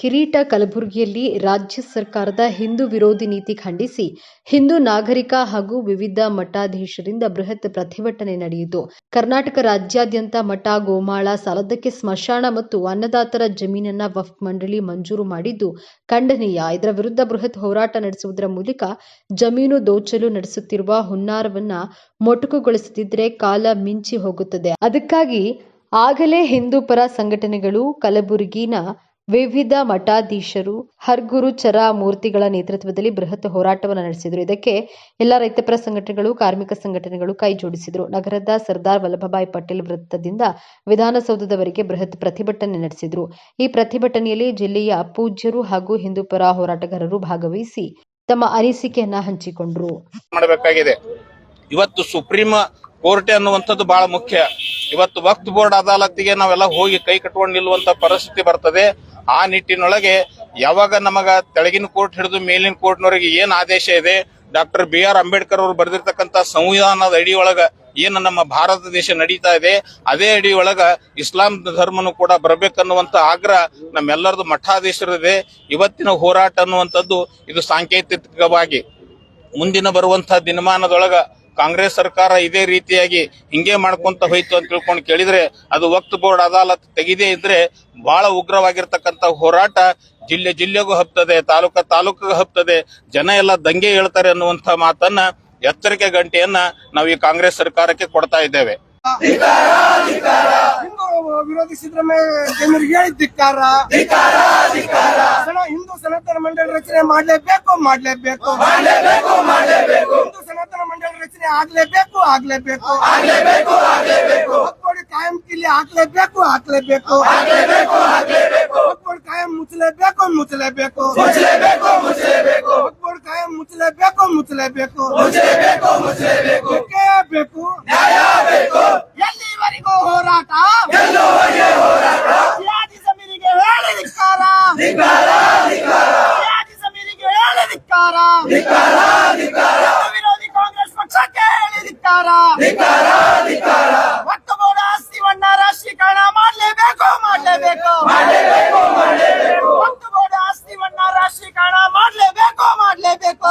ಕಿರೀಟ ಕಲಬುರಗಿಯಲ್ಲಿ ರಾಜ್ಯ ಸರ್ಕಾರದ ಹಿಂದೂ ವಿರೋಧಿ ನೀತಿ ಖಂಡಿಸಿ ಹಿಂದೂ ನಾಗರಿಕ ಹಾಗೂ ವಿವಿಧ ಮಠಾಧೀಶರಿಂದ ಬೃಹತ್ ಪ್ರತಿಭಟನೆ ನಡೆಯಿತು. ಕರ್ನಾಟಕ ರಾಜ್ಯಾದ್ಯಂತ ಮಠ, ಗೋಮಾಳ ಸಾಲದಕ್ಕೆ ಸ್ಮಶಾನ ಮತ್ತು ಅನ್ನದಾತರ ಜಮೀನನ್ನ ವಫ್ ಮಂಡಳಿ ಮಂಜೂರು ಮಾಡಿದ್ದು ಖಂಡನೀಯ. ಇದರ ವಿರುದ್ಧ ಬೃಹತ್ ಹೋರಾಟ ನಡೆಸುವುದರ ಮೂಲಕ ಜಮೀನು ದೋಚಲು ನಡೆಸುತ್ತಿರುವ ಹುನ್ನಾರವನ್ನ ಮೊಟಕುಗೊಳಿಸದಿದ್ರೆ ಕಾಲ ಮಿಂಚಿ ಹೋಗುತ್ತದೆ. ಅದಕ್ಕಾಗಿ ಆಗಲೇ ಹಿಂದೂ ಪರ ಸಂಘಟನೆಗಳು ಕಲಬುರಗಿನ ವಿವಿಧ ಮಠಾಧೀಶರು, ಹರ್ಗುರು ಚರ ಮೂರ್ತಿಗಳ ನೇತೃತ್ವದಲ್ಲಿ ಬೃಹತ್ ಹೋರಾಟವನ್ನು ನಡೆಸಿದರು. ಇದಕ್ಕೆ ಎಲ್ಲ ರೈತಪರ ಸಂಘಟನೆಗಳು, ಕಾರ್ಮಿಕ ಸಂಘಟನೆಗಳು ಕೈ ಜೋಡಿಸಿದರು. ನಗರದ ಸರ್ದಾರ್ ವಲ್ಲಭಭಾಯ್ ಪಟೇಲ್ ವೃತ್ತದಿಂದ ವಿಧಾನಸೌಧದವರೆಗೆ ಬೃಹತ್ ಪ್ರತಿಭಟನೆ ನಡೆಸಿದರು. ಈ ಪ್ರತಿಭಟನೆಯಲ್ಲಿ ಜಿಲ್ಲೆಯ ಪೂಜ್ಯರು ಹಾಗೂ ಹಿಂದೂಪರ ಹೋರಾಟಗಾರರು ಭಾಗವಹಿಸಿ ತಮ್ಮ ಅನಿಸಿಕೆಯನ್ನ ಹಂಚಿಕೊಂಡರು. ಇವತ್ತು ಸುಪ್ರೀಂ ಕೋರ್ಟ್ ಅನ್ನುವಂಥದ್ದು ಬಹಳ ಮುಖ್ಯ. ಇವತ್ತು ವಕ್ತ್ ಬೋರ್ಡ್ ಅದಾಲತ್ತಿಗೆ ನಾವೆಲ್ಲ ಹೋಗಿ ಕೈ ಕಟ್ಕೊಂಡು ನಿಲ್ಲುವಂತ ಪರಿಸ್ಥಿತಿ ಬರ್ತದೆ. ಆ ನಿಟ್ಟಿನೊಳಗೆ ಯಾವಾಗ ನಮಗ ತೆಳಗಿನ ಕೋರ್ಟ್ ಹಿಡಿದು ಮೇಲಿನ ಕೋರ್ಟ್ನವರಿಗೆ ಏನ್ ಆದೇಶ ಇದೆ, ಡಾಕ್ಟರ್ ಬಿ ಆರ್ ಅಂಬೇಡ್ಕರ್ ಅವರು ಬರೆದಿರ್ತಕ್ಕಂತ ಸಂವಿಧಾನದ ಅಡಿ ಒಳಗ ಏನು ನಮ್ಮ ಭಾರತ ದೇಶ ನಡೀತಾ ಇದೆ, ಅದೇ ಅಡಿ ಒಳಗ ಇಸ್ಲಾಂ ಧರ್ಮನು ಕೂಡ ಬರಬೇಕನ್ನುವಂತ ಆಗ್ರಹ ನಮ್ಮೆಲ್ಲರದು ಮಠಾಧೀಶರಿದೆ ಇವತ್ತಿನ ಹೋರಾಟ ಅನ್ನುವಂಥದ್ದು ಇದು ಸಾಂಕೇತಿಕವಾಗಿ ಮುಂದಿನ ಬರುವಂತಹ ದಿನಮಾನದೊಳಗ ಕಾಂಗ್ರೆಸ್ ಸರ್ಕಾರ ಇದೇ ರೀತಿಯಾಗಿ ಹಿಂಗೆ ಮಾಡ್ಕೊಂತ ಹೋಯ್ತು ಅಂತ ತಿಳ್ಕೊಂಡು ಕೇಳಿದ್ರೆ ಅದು ವಕ್ತ್ ಬೋರ್ಡ್ ಅದಾಲತ್ ತೆಗಿದೇ ಇದ್ರೆ ಬಹಳ ಉಗ್ರವಾಗಿರ್ತಕ್ಕಂಥ ಹೋರಾಟ ಜಿಲ್ಲೆ ಜಿಲ್ಲೆಗೂ ಹಬ್ತದೆ ತಾಲೂಕ ತಾಲೂಕಿಗೂ ಹಬ್ತದೆ ಜನ ಎಲ್ಲ ದಂಗೆ ಹೇಳ್ತಾರೆ ಅನ್ನುವಂತ ಮಾತನ್ನ ಎಚ್ಚರಿಕೆ ಗಂಟೆಯನ್ನ ನಾವು ಈ ಕಾಂಗ್ರೆಸ್ ಸರ್ಕಾರಕ್ಕೆ ಕೊಡ್ತಾ ಇದ್ದೇವೆ. ಹಿಂದೂ ವಿರೋಧಿ ಸಿದ್ದರಾಮಯ್ಯ ಧಿಕ್ಕಾರ ಹಿಂದೂ ಸನಾತನ ಮಂಡಳಿ ರಚನೆ ಮಾಡಲೇಬೇಕು ಮಾಡ್ಲೇಬೇಕು. ಹಿಂದೂ ಸನಾತನ ಮಂಡಳಿ ರಚನೆ ಆಗ್ಲೇಬೇಕು ಆಗ್ಲೇಬೇಕು ಒಕ್ಕೋಡಿ ಕಾಯಂ ಕಿಲ್ಲಿ ಹಾಕ್ಲೇಬೇಕು ಹಾಕ್ಲೇಬೇಕು ಒಕ್ಕೋಡಿ ಕಾಯಂ ಮುಚ್ಚಲೇಬೇಕು ಮುಚ್ಚಲೇಬೇಕು ಒಕ್ಕೋಡಿ ಕಾಯಂ ಮುಚ್ಚಲೇಬೇಕು ಮುಚ್ಚಲೇಬೇಕು ಬೇಕೇ ಬೇಕು ಹೇಳಿ ಧಿಕ್ಕಾರ ಒಟ್ಟು ಬೋಡ ಆಸ್ತಿವನ್ನ ರಾಷ್ಟ್ರೀಕರಣ ಮಾಡ್ಲೇಬೇಕು ಮಾಡ್ಲೇಬೇಕು. ಒಟ್ಟು ಬೋಡ ಆಸ್ತಿವನ್ನ ರಾಷ್ಟ್ರೀಕರಣ ಮಾಡ್ಲೇಬೇಕು ಮಾಡ್ಲೇಬೇಕು.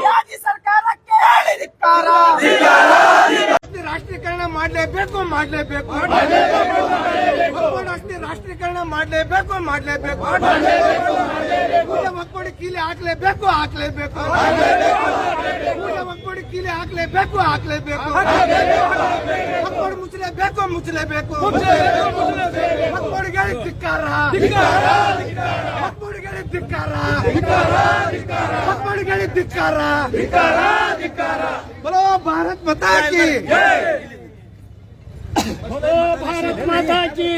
ಸಿಯಾದಿ ಸರ್ಕಾರಕ್ಕೆ ಹೇಳಿ ಧಿಕ್ಕಾರ. ರಾಷ್ಟ್ರೀಕರಣ ಮಾಡಲೇಬೇಕು ಮಾಡಲೇಬೇಕು. ಒಕ್ಕೂಟ ರಾಷ್ಟ್ರೀಕರಣ ಮಾಡಲೇಬೇಕು ಮಾಡಲೇಬೇಕು. ಒಕ್ಕೂಡಿ ಕೀಲಿ ಹಾಕ್ಲೇಬೇಕು. ಹಾಕ್ಲೇಬೇಕು. ಒಕ್ಕೂಡಿ ಕೀಲಿ ಹಾಕ್ಲೇಬೇಕು ಹಾಕ್ಲೇಬೇಕು ಒಕ್ಕೂಡಿ ಮುಚ್ಚಲೇಬೇಕು ಮುಚ್ಚಲೇಬೇಕು ಒಕ್ಕೂಡಿಗೆ ಧಿಕ್ಕಾರ ಒಕ್ಕೂಡಿಗೆ ಧಿಕ್ಕಾರ ಒಕ್ಕೂಡಿಗೆ ಧಿಕ್ಕಾರ बोलो भारत माता की बोलो भारत माता की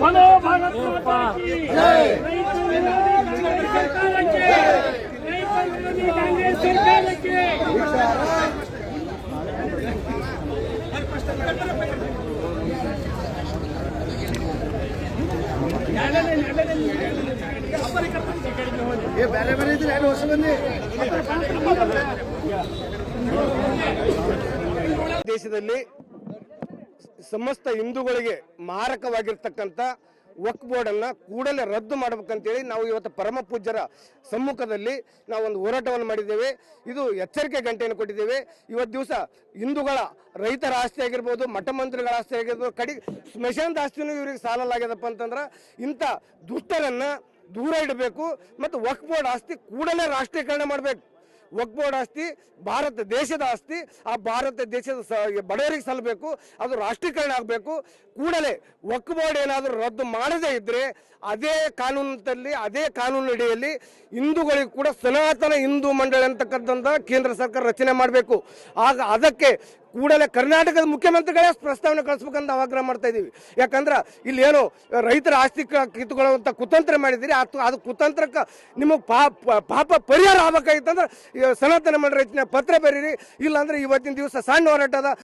बोलो भारत माता की ಬೇರೆ ಬೇರೆ ಇದ್ರೆ ದೇಶದಲ್ಲಿ ಸಮಸ್ತ ಹಿಂದೂಗಳಿಗೆ ಮಾರಕವಾಗಿರ್ತಕ್ಕಂಥ ವಕ್ ಬೋರ್ಡ್ ಅನ್ನ ಕೂಡಲೇ ರದ್ದು ಮಾಡಬೇಕಂತೇಳಿ ನಾವು ಇವತ್ತು ಪರಮ ಪೂಜ್ಯರ ಸಮ್ಮುಖದಲ್ಲಿ ನಾವು ಒಂದು ಹೋರಾಟವನ್ನು ಮಾಡಿದ್ದೇವೆ. ಇದು ಎಚ್ಚರಿಕೆ ಗಂಟೆಯನ್ನು ಕೊಟ್ಟಿದ್ದೇವೆ. ಇವತ್ತು ದಿವಸ ಹಿಂದೂಗಳ ರೈತರ ಆಸ್ತಿ ಆಗಿರ್ಬೋದು, ಮಠ ಮಂತ್ರಿಗಳ ಆಸ್ತಿ ಆಗಿರ್ಬೋದು, ಕಡಿ ಸ್ಮಶಾನದ ಆಸ್ತಿನೂ ಇವರಿಗೆ ಸಾಲಲಾಗ್ಯದಪ್ಪ ಅಂತಂದ್ರೆ ಇಂಥ ದುಷ್ಟರನ್ನ ದೂರ ಇಡಬೇಕು ಮತ್ತು ವಕ್ ಬೋರ್ಡ್ ಆಸ್ತಿ ಕೂಡಲೇ ರಾಷ್ಟ್ರೀಕರಣ ಮಾಡಬೇಕು. ವಕ್ ಬೋರ್ಡ್ ಆಸ್ತಿ, ಭಾರತ ದೇಶದ ಆಸ್ತಿ, ಆ ಭಾರತ ದೇಶದ ಬಡವರಿಗೆ ಸಲ್ಲಬೇಕು ಅದು ರಾಷ್ಟ್ರೀಕರಣ ಆಗಬೇಕು. ಕೂಡಲೇ ವಕ್ ಬೋರ್ಡ್ ಏನಾದರೂ ರದ್ದು ಮಾಡದೇ ಇದ್ದರೆ ಅದೇ ಕಾನೂನಲ್ಲಿ ಅದೇ ಕಾನೂನು ಅಡಿಯಲ್ಲಿ ಹಿಂದೂಗಳಿಗೂ ಕೂಡ ಸನಾತನ ಹಿಂದೂ ಮಂಡಳಿ ಅಂತಕ್ಕಂಥ ಕೇಂದ್ರ ಸರ್ಕಾರ ರಚನೆ ಮಾಡಬೇಕು. ಆಗ ಅದಕ್ಕೆ ಕೂಡಲೇ ಕರ್ನಾಟಕದ ಮುಖ್ಯಮಂತ್ರಿಗಳೇ ಪ್ರಸ್ತಾವನೆ ಕಳಿಸ್ಬೇಕಂತ ಆಗ್ರಹ ಮಾಡ್ತಾ ಇದ್ದೀವಿ ಯಾಕಂದ್ರೆ ಇಲ್ಲಿ ಏನು ರೈತರ ಆಸ್ತಿ ಕಿತ್ತುಕೊಳ್ಳುವಂಥ ಕುತಂತ್ರ ಮಾಡಿದಿರಿ ಅದು ಅದು ಕುತಂತ್ರಕ್ಕೆ ನಿಮಗೆ ಪಾಪ ಪಾಪ ಪರಿಹಾರ ಆಗ್ಬೇಕಾಗಿತ್ತಂದ್ರೆ ಸನಾತನ ಮಂಡಳಿ ರಚನೆ ಪತ್ರ ಬರೀರಿ, ಇಲ್ಲಾಂದ್ರೆ ಇವತ್ತಿನ ದಿವಸ ಸಣ್ಣ ಹೋರಾಟದ